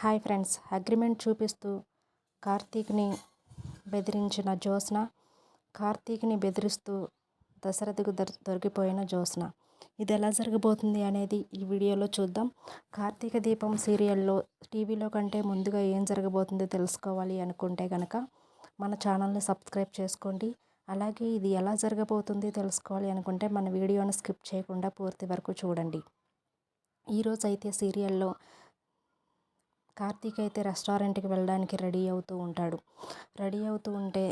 Hi friends. Agreement చూపిస్తూ కార్తీక్ని బెదిరించిన జ్యోత్స్న కార్తీక్ని బెదిరిస్తూ దశరథకు దొరికిపోయిన జ్యోత్స్న. ఇది ఎలా జరగబోతుంది అనేది ఈ వీడియోలో చూద్దాం. కార్తీక దీపం సీరియల్లో టీవీలో కంటే ముందుగా ఏం జరగబోతుందో తెలుసుకోవాలి అనుకుంటే కనుక మన ఛానల్ని సబ్స్క్రైబ్ చేసుకోండి. అలాగే ఇది ఎలా జరగబోతుంది తెలుసుకోవాలి అనుకుంటే మన వీడియోని స్కిప్ చేయకుండా పూర్తి వరకు చూడండి. ఈరోజు అయితే సీరియల్లో కార్తీక్ అయితే రెస్టారెంట్కి వెళ్ళడానికి రెడీ అవుతూ ఉంటాడు. రెడీ అవుతూ ఉంటే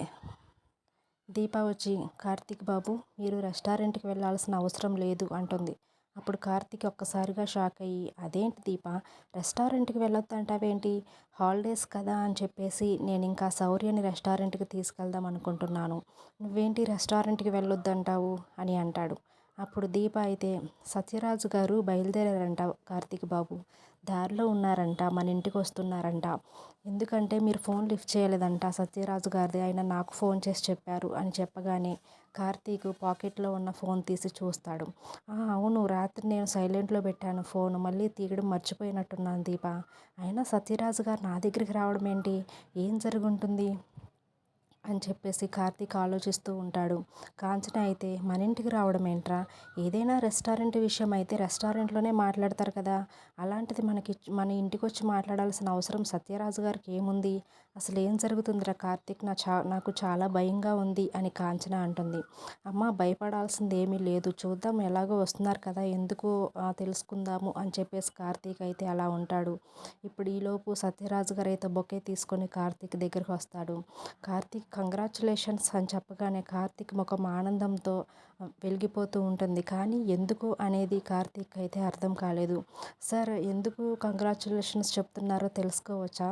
దీప వచ్చి కార్తీక్ బాబు మీరు రెస్టారెంట్కి వెళ్ళాల్సిన అవసరం లేదు అంటుంది. అప్పుడు కార్తీక్ ఒక్కసారిగా షాక్ అయ్యి అదేంటి దీప రెస్టారెంట్కి వెళ్ళొద్దు అంటావేంటి? హాలిడేస్ కదా అని చెప్పేసి నేను ఇంకా శౌర్యని రెస్టారెంట్కి తీసుకెళ్దాం అనుకుంటున్నాను. నువ్వేంటి రెస్టారెంట్కి వెళ్ళొద్దంటావు అని అంటాడు. అప్పుడు దీప అయితే సత్యరాజు గారు బయలుదేరారంట కార్తీక్ బాబు. దారిలో ఉన్నారంట మన ఇంటికి వస్తున్నారంట. ఎందుకంటే మీరు ఫోన్ లిఫ్ట్ చేయలేదంట సత్యరాజు గారిది. ఆయన నాకు ఫోన్ చేసి చెప్పారు అని చెప్పగానే కార్తీక్ పాకెట్లో ఉన్న ఫోన్ తీసి చూస్తాడు. అవును రాత్రి నేను సైలెంట్లో పెట్టాను ఫోన్. మళ్ళీ తీయడం మర్చిపోయినట్టున్నాను దీప. అయినా సత్యరాజు గారు నా దగ్గరికి రావడం ఏంటి? ఏం జరుగుంటుంది? అని చెప్పేసి కార్తీక్ ఆలోచిస్తూ ఉంటాడు. కాంచన అయితే మన ఇంటికి రావడం ఏంట్రా? ఏదైనా రెస్టారెంట్ విషయం అయితే రెస్టారెంట్లోనే మాట్లాడతారు కదా? అలాంటిది మనకి మన ఇంటికి వచ్చి మాట్లాడాల్సిన అవసరం సత్యరాజు గారికి ఏముంది? అసలు ఏం జరుగుతుందిరా కార్తీక్? నా చా నాకు చాలా భయంగా ఉంది అని కాంచన అంటుంది. అమ్మ భయపడాల్సింది ఏమీ లేదు. చూద్దాం ఎలాగో వస్తున్నారు కదా ఎందుకు తెలుసుకుందాము అని చెప్పేసి కార్తీక్ అయితే అలా ఉంటాడు. ఇప్పుడు ఈలోపు సత్యరాజు గారు అయితే బొకే తీసుకొని కార్తీక్ దగ్గరికి వస్తాడు. కార్తీక్ కంగ్రాచులేషన్స్ అని చెప్పగానే కార్తీక్ ముఖం ఆనందంతో వెలిగిపోతూ ఉంటుంది. కానీ ఎందుకు అనేది కార్తీక్ అయితే అర్థం కాలేదు. సార్ ఎందుకు కంగ్రాచులేషన్స్ చెప్తున్నారో తెలుసుకోవచ్చా?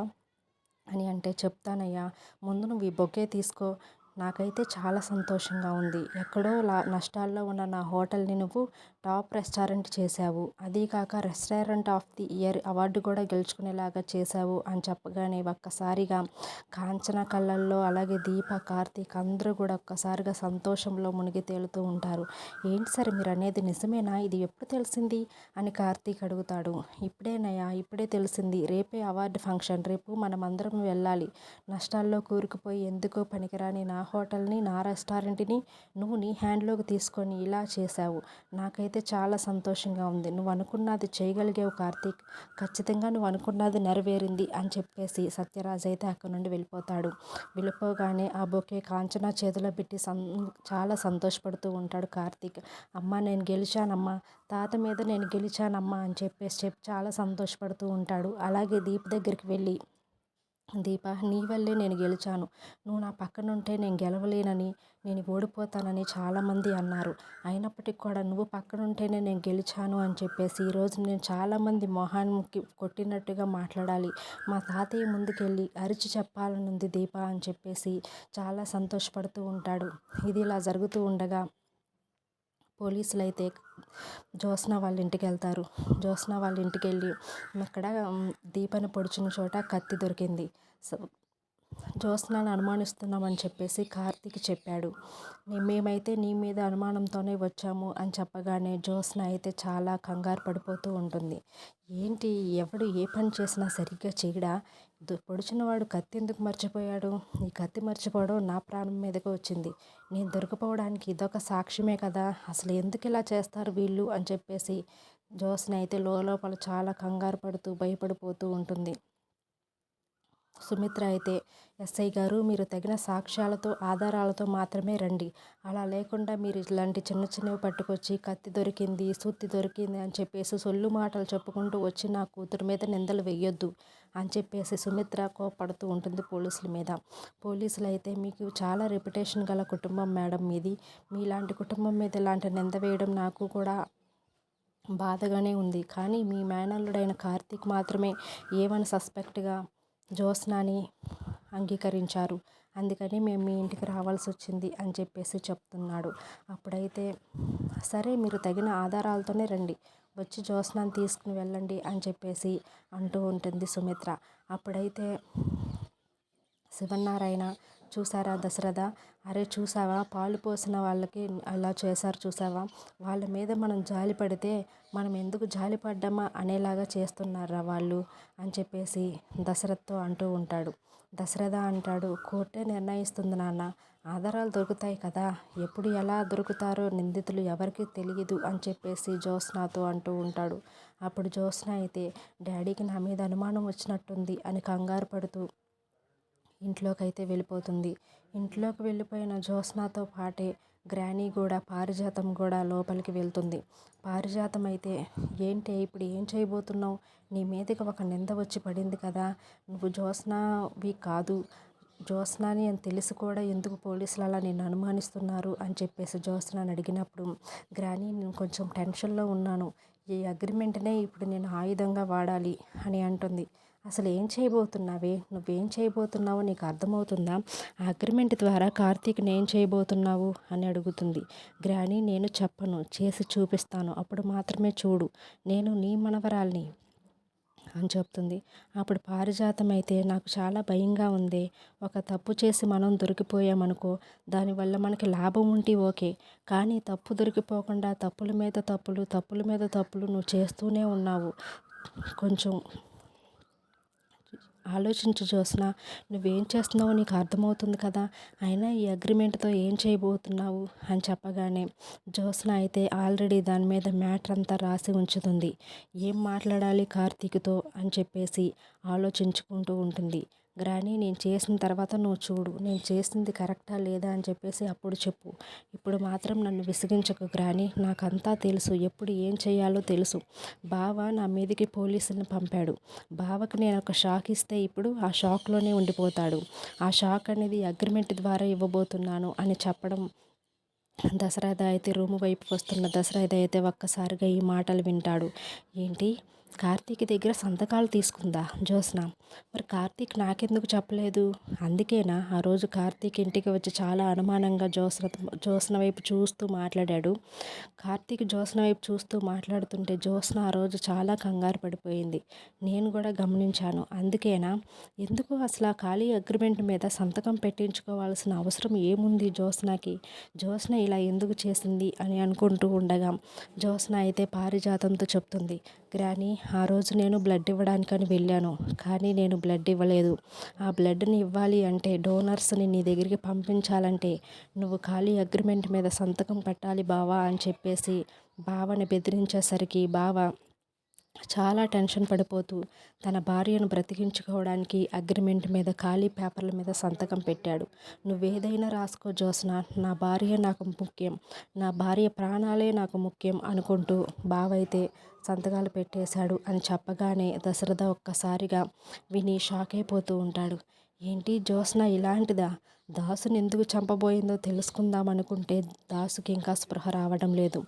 అని అంటే చెప్తానయ్యా ముందు నువ్వు ఈ బొకే తీసుకో. నాకైతే చాలా సంతోషంగా ఉంది. ఎక్కడో లా నష్టాల్లో ఉన్న నా హోటల్ని నువ్వు టాప్ రెస్టారెంట్ చేశావు. అదీ కాక restaurant of the year award కూడా గెలుచుకునేలాగా చేశావు అని చెప్పగానే ఒక్కసారిగా కాంచన కళ్ళల్లో అలాగే దీప కార్తీక్ అందరూ కూడా ఒక్కసారిగా సంతోషంలో మునిగి తేలుతూ ఉంటారు. ఏంటి సార్ మీరు అనేది నిజమేనా? ఇది ఎప్పుడు తెలిసింది? అని కార్తీక్ అడుగుతాడు. ఇప్పుడేనయ్యా ఇప్పుడే తెలిసింది. రేపే అవార్డు ఫంక్షన్. రేపు మనం అందరం వెళ్ళాలి. నష్టాల్లో కూరుకుపోయి ఎందుకో పనికిరాని నా హోటల్ని నా రెస్టారెంట్ని నువ్వు నీ హ్యాండ్లోకి తీసుకొని ఇలా చేశావు. నాకైతే అయితే చాలా సంతోషంగా ఉంది. నువ్వు అనుకున్నది చేయగలిగావు కార్తీక్. ఖచ్చితంగా నువ్వు అనుకున్నది నెరవేరింది అని చెప్పేసి సత్యరాజ్ అయితే అక్కడ నుండి వెళ్ళిపోతాడు. వెళ్ళిపోగానే ఆ బొకే కాంచన చేతిలో పెట్టి సం చాలా సంతోషపడుతూ ఉంటాడు కార్తీక్. అమ్మ నేను గెలిచానమ్మా. తాత మీద నేను గెలిచానమ్మా అని చెప్పేసి చెప్పి చాలా సంతోషపడుతూ ఉంటాడు. అలాగే దీప్ దగ్గరికి వెళ్ళి దీప నీ వల్లే నేను గెలిచాను. నువ్వు నా పక్కన ఉంటే నేను గెలవలేనని నేను ఓడిపోతానని చాలామంది అన్నారు. అయినప్పటికీ కూడా నువ్వు పక్కన ఉంటేనే నేను గెలిచాను అని చెప్పేసి ఈరోజు నేను చాలామంది మొహానికి కొట్టినట్టుగా మాట్లాడాలి. మా తాతయ్య ముందుకెళ్ళి అరిచి చెప్పాలనుంది దీప అని చెప్పేసి చాలా సంతోషపడుతూ ఉంటాడు. ఇది ఇలా జరుగుతూ ఉండగా పోలీసులు అయితే జ్యోత్స్న వాళ్ళ ఇంటికి వెళ్తారు. జ్యోత్స్న వాళ్ళ ఇంటికి వెళ్ళి అక్కడ దీపని పొడిచిన చోట కత్తి దొరికింది. జ్యోత్స్నని అనుమానిస్తున్నామని చెప్పేసి కార్తీక్ చెప్పాడు. మేమైతే నీ మీద అనుమానంతోనే వచ్చాము అని చెప్పగానే జ్యోత్స్న అయితే చాలా కంగారు పడిపోతూ ఉంటుంది. ఏంటి? ఎవడు ఏ పని చేసినా సరిగ్గా చేయడా? పొడిచినవాడు కత్తి ఎందుకు మర్చిపోయాడు? ఈ కత్తి మర్చిపోవడం నా ప్రాణం మీదకి వచ్చింది. నేను దొరికిపోవడానికి ఇదొక సాక్ష్యమే కదా? అసలు ఎందుకు ఇలా చేస్తారు వీళ్ళు? అని చెప్పేసి జోస్ని అయితే లోపల చాలా కంగారు పడుతూ భయపడిపోతూ ఉంటుంది. సుమిత్ర అయితే ఎస్ఐ గారు మీరు తగిన సాక్ష్యాలతో ఆధారాలతో మాత్రమే రండి. అలా లేకుండా మీరు ఇలాంటి చిన్న చిన్నవి పట్టుకొచ్చి కత్తి దొరికింది సుత్తి దొరికింది అని చెప్పేసి సొల్లు మాటలు చెప్పుకుంటూ వచ్చి నా కూతురు మీద నిందలు వేయొద్దు అని చెప్పేసి సుమిత్ర కోపడుతూ ఉంటుంది పోలీసుల మీద. పోలీసులు అయితే మీకు చాలా రెప్యుటేషన్ గల కుటుంబం మేడం మీది. మీలాంటి కుటుంబం మీద ఇలాంటి నింద వేయడం నాకు కూడా బాధగానే ఉంది. కానీ మీ మేనల్లుడైన కార్తీక్ మాత్రమే ఏమని సస్పెక్ట్గా జ్యోత్స్నాని అంగీకరించారు. అందుకని మేము మీ ఇంటికి రావాల్సి వచ్చింది అని చెప్పేసి చెప్తున్నాడు. అప్పుడైతే సరే మీరు తగిన ఆధారాలతోనే రండి. వచ్చి జ్యోత్స్నాన్ని తీసుకుని వెళ్ళండి అని చెప్పేసి అంటూ ఉంటుంది సుమిత్ర. అప్పుడైతే శివనారాయణ చూసారా దశరథ? అరే చూసావా? పాలు పోసిన వాళ్ళకి అలా చేశారు చూసావా? వాళ్ళ మీద మనం జాలి పడితే మనం ఎందుకు జాలి పడ్డామా అనేలాగా చేస్తున్నారా వాళ్ళు? అని చెప్పేసి దశరథ్తో అంటూ ఉంటాడు. దశరథ అంటాడు కోర్టే నిర్ణయిస్తుంది నాన్న. ఆధారాలు దొరుకుతాయి కదా. ఎప్పుడు ఎలా దొరుకుతారో నిందితులు ఎవరికీ తెలియదు అని చెప్పేసి జ్యోత్స్నాతో అంటూ ఉంటాడు. అప్పుడు జ్యోత్స్న అయితే డాడీకి నా మీద అనుమానం వచ్చినట్టుంది అని కంగారు పడుతూ ఇంట్లోకైతే వెళ్ళిపోతుంది. ఇంట్లోకి వెళ్ళిపోయిన జ్యోత్స్నాతో పాటే గ్రానీ కూడా పారిజాతం కూడా లోపలికి వెళ్తుంది. పారిజాతం అయితే ఏంటి ఇప్పుడు ఏం చేయబోతున్నావు? నీ మీదకి ఒక నింద వచ్చి పడింది కదా. నువ్వు జ్యోత్స్నావి కాదు. జ్యోత్స్నాని అని తెలిసి కూడా ఎందుకు పోలీసులు అలా నిన్ను అనుమానిస్తున్నారు అని చెప్పేసి జ్యోత్స్నాని అడిగినప్పుడు గ్రానీ నేను కొంచెం టెన్షన్లో ఉన్నాను. ఈ అగ్రిమెంట్నే ఇప్పుడు నేను ఆయుధంగా వాడాలి అని అంటుంది. అసలు ఏం చేయబోతున్నావే? నువ్వేం చేయబోతున్నావో నీకు అర్థమవుతుందా? ఆ అగ్రిమెంట్ ద్వారా కార్తీక్ నేను చేయబోతున్నావు? అని అడుగుతుంది. గ్రాని నేను చెప్పను. చేసి చూపిస్తాను. అప్పుడు మాత్రమే చూడు. నేను నీ మనవరాల్ని అని చెప్తుంది. అప్పుడు పారిజాతం అయితే నాకు చాలా భయంగా ఉంది. ఒక తప్పు చేసి మనం దొరికిపోయామనుకో దానివల్ల మనకి లాభం ఉంటే ఓకే. కానీ తప్పు దొరికిపోకుండా తప్పుల మీద తప్పులు తప్పుల మీద తప్పులు నువ్వు చేస్తూనే ఉన్నావు. కొంచెం ఆలోచించు జ్యోత్స్న నువ్వేం చేస్తున్నావో నీకు అర్థమవుతుంది కదా అయినా ఈ అగ్రిమెంట్తో ఏం చేయబోతున్నావు? అని చెప్పగానే జ్యోత్స్న అయితే ఆల్రెడీ దాని మీద మ్యాటర్ అంతా రాసి ఉంచుతుంది. ఏం మాట్లాడాలి కార్తీక్తో? అని చెప్పేసి ఆలోచించుకుంటూ ఉంటుంది. గ్రానీ నేను చేసిన తర్వాత నువ్వు చూడు. నేను చేసింది కరెక్టా లేదా అని చెప్పేసి అప్పుడు చెప్పు. ఇప్పుడు మాత్రం నన్ను విసిగించకు గ్రానీ. నాకంతా తెలుసు. ఎప్పుడు ఏం చేయాలో తెలుసు. బావ నా మీదకి పోలీసులను పంపాడు. బావకు నేను ఒక షాక్ ఇస్తే ఇప్పుడు ఆ షాక్లోనే ఉండిపోతాడు. ఆ షాక్ అనేది అగ్రిమెంట్ ద్వారా ఇవ్వబోతున్నాను అని చెప్పడం దసరాద అయితే రూము వైపు వస్తున్న దసరాద అయితే ఒక్కసారిగా ఈ మాటలు వింటాడు. ఏంటి? కార్తీక్ దగ్గర సంతకాలు తీసుకుందా జ్యోత్స్న? మరి కార్తీక్ నాకెందుకు చెప్పలేదు? అందుకేనా ఆ రోజు కార్తీక్ ఇంటికి వచ్చి చాలా అనుమానంగా జ్యోత్స్న జ్యోత్స్న వైపు చూస్తూ మాట్లాడాడు. కార్తీక్ జ్యోత్స్న వైపు చూస్తూ మాట్లాడుతుంటే జ్యోత్స్న ఆ రోజు చాలా కంగారు పడిపోయింది. నేను కూడా గమనించాను. అందుకేనా? ఎందుకు అసలు ఆ ఖాళీ అగ్రిమెంట్ మీద సంతకం పెట్టించుకోవాల్సిన అవసరం ఏముంది జ్యోత్స్నకి? జ్యోత్స్న ఇలా ఎందుకు చేసింది అని అనుకుంటూ ఉండగా జ్యోత్స్న అయితే పారిజాతంతో చెప్తుంది. గ్రాని ఆ రోజు నేను బ్లడ్ ఇవ్వడానికని వెళ్ళాను కానీ నేను బ్లడ్ ఇవ్వలేదు. ఆ బ్లడ్ని ఇవ్వాలి అంటే డోనర్స్ని నీ దగ్గరికి పంపించాలంటే నువ్వు ఖాళీ అగ్రిమెంట్ మీద సంతకం పెట్టాలి బావా అని చెప్పేసి బావని బెదిరించేసరికి బావ చాలా టెన్షన్ పడిపోతూ తన భార్యను బ్రతికించుకోవడానికి అగ్రిమెంట్ మీద ఖాళీ పేపర్ల మీద సంతకం పెట్టాడు. నువ్వేదైనా రాసుకో జోస్న నా భార్య నాకు ముఖ్యం నా భార్య ప్రాణాలే నాకు ముఖ్యం అనుకుంటూ బావైతే సంతకాలు పెట్టేశాడు అని చెప్పగానే దశరథ ఒక్కసారిగా విని షాక్ అయిపోతూ ఉంటాడు. ఏంటి జ్యోత్స్న ఇలాంటిదా? దాసుని ఎందుకు చంపబోయిందో తెలుసుకుందాం అనుకుంటే దాసుకి ఇంకా స్పృహ రావడం లేదు.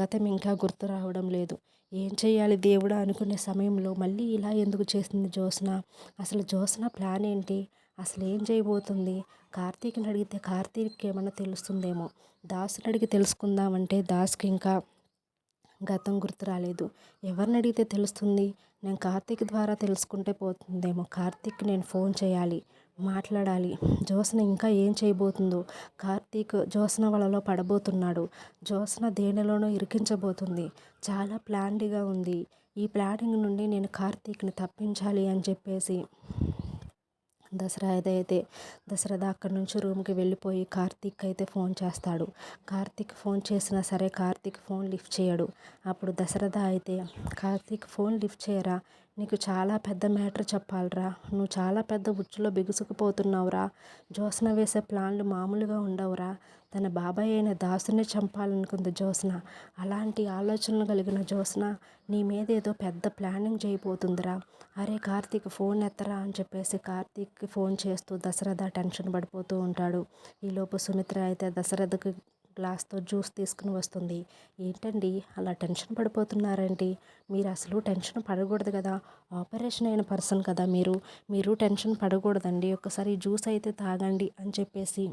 గతం ఇంకా గుర్తు రావడం లేదు. ఏం చేయాలి దేవుడా అనుకునే సమయంలో మళ్ళీ ఇలా ఎందుకు చేసింది జ్యోత్స్న? అసలు జ్యోత్స్న ప్లాన్ ఏంటి? అసలు ఏం చేయబోతుంది? కార్తీక్ని అడిగితే కార్తీక్ ఏమన్నా తెలుస్తుందేమో. దాసుని అడిగి తెలుసుకుందామంటే దాస్కి ఇంకా గతం గుర్తు రాలేదు. ఎవరిని అడిగితే తెలుస్తుంది? నేను కార్తీక్ ద్వారా తెలుసుకుంటే పోతుందేమో. కార్తీక్ నేను ఫోన్ చేయాలి. మాట్లాడాలి. జ్యోత్స్న ఇంకా ఏం చేయబోతుందో? కార్తీక్ జ్యోత్స్న వలలో పడబోతున్నాడు. జ్యోత్స్న దేనిలోనో ఇరికించబోతుంది. చాలా ప్లాన్డ్గా ఉంది. ఈ ప్లానింగ్ నుండి నేను కార్తీక్ని తప్పించాలి అని చెప్పేసి. దసరా అయితే దసరా అక్కడి నుంచి రూమ్కి వెళ్ళిపోయి కార్తీక్ అయితే ఫోన్ చేస్తాడు. కార్తీక్ ఫోన్ చేసినా సరే కార్తీక్ ఫోన్ లిఫ్ట్ చేయడు. అప్పుడు దశరథ అయితే కార్తీక్ ఫోన్ లిఫ్ట్ చేయరా? నీకు చాలా పెద్ద మ్యాటర్ చెప్పాలరా. నువ్వు చాలా పెద్ద ఉచ్చులో బిగుసుకుపోతున్నావురా. జ్యోత్స్న వేసే ప్లాన్లు మామూలుగా ఉండవురా. తన బాబాయ్ అయిన దాసుని చంపాలనుకుంది జ్యోత్స్న. అలాంటి ఆలోచనలు కలిగిన జ్యోత్స్న నీ మీద ఏదో పెద్ద ప్లానింగ్ చేయబోతుందిరా. అరే కార్తీక్ ఫోన్ ఎత్తరా అని చెప్పేసి కార్తీక్కి ఫోన్ చేస్తూ దశరథ టెన్షన్ పడిపోతూ ఉంటాడు. ఈలోపు సుమిత్ర అయితే దశరథకి గ్లాస్తో జ్యూస్ తీసుకుని వస్తుంది. ఏంటండి? అలా టెన్షన్ పడిపోతున్నారండి మీరు అసలు టెన్షన్ పడకూడదు కదా? ఆపరేషన్ అయిన పర్సన్ కదా మీరు. మీరు టెన్షన్ పడకూడదండి. ఒకసారి జ్యూస్ అయితే తాగండి అని చెప్పేసి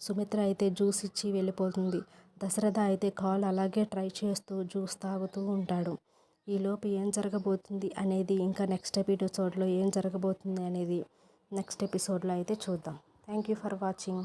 సుమిత్ర అయితే జ్యూస్ ఇచ్చి వెళ్ళిపోతుంది. దశరథ అయితే కాల్ అలాగే ట్రై చేస్తూ జ్యూస్ తాగుతూ ఉంటాడు. ఈలోపు ఏం జరగబోతుంది అనేది ఇంకా నెక్స్ట్ ఎపిసోడ్లో ఏం జరగబోతుంది అనేది నెక్స్ట్ ఎపిసోడ్లో అయితే చూద్దాం. Thank you for watching.